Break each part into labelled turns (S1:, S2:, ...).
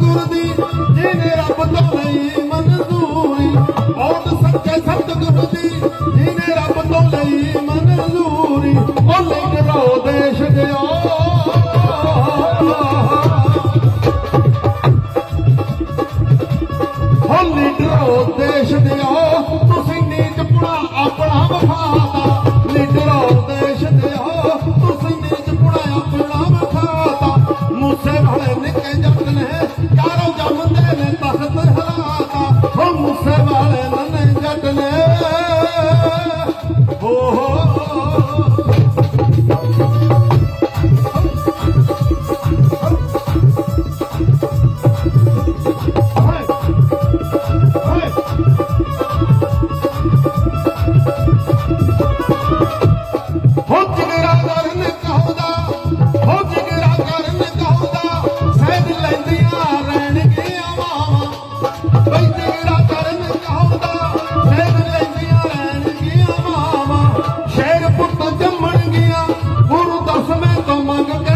S1: ਸਤਗੁਰ ਦੀ, ਜਿਹਨੇ ਰੱਬ ਤੋਂ ਲਈ ਮਨਜ਼ੂਰੀ। ਔਰ ਸੱਚੇ ਸਤਗੁਰ ਦੀ, ਜਿਹਨੇ ਰੱਬ ਤੋਂ ਲਈ ਮਨਜ਼ੂਰੀ। ਉਹ ਲੈ ਕੇ ਰੋ ਦੇਸ਼ ਗਿਆ ਦੇਸ਼ ਦਿਓ ਤੁਸੀਂ ਨੀਤ ਪੁਣਾ, ਆਪਣਾ ਵਫਾਦਾ ਲੀਡਰੋ ਦੇਸ਼ ਦਿਓ ਤੁਸੀਂ ਨੀਤ ਪੁਣਾ, ਆਪਣਾ ਵਫਾਦਾ ਮੂਸੇ ਵਾਲੇ ਨੇ Let's go. ਮੰਗ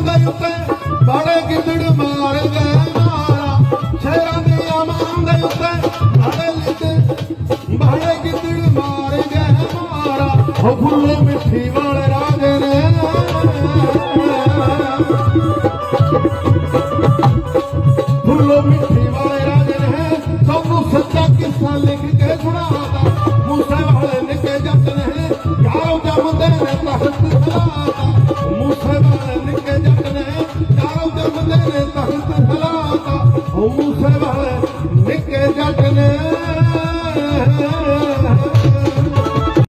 S1: ਗਈ ਉੱਤੇ ਬਾੜੇ ਗਿੱਦੜ ਮਾਰ ਗਏ ਮਾਰਾ। ਸ਼ੇਰਾਂ ਦੀ ਆਮਾਂ ਦੇ ਉੱਤੇ ਬਾੜੇ ਲਿੱਤੇ। ਬਾੜੇ ਗਿੱਦੜ ਮਾਰ ਗਏ ਮਾਰਾ। ਹੋ ਫੁੱਲ ਮਿੱਠੀ ਵਾਲੇ ਰਾਜੇ ਨੇ। Como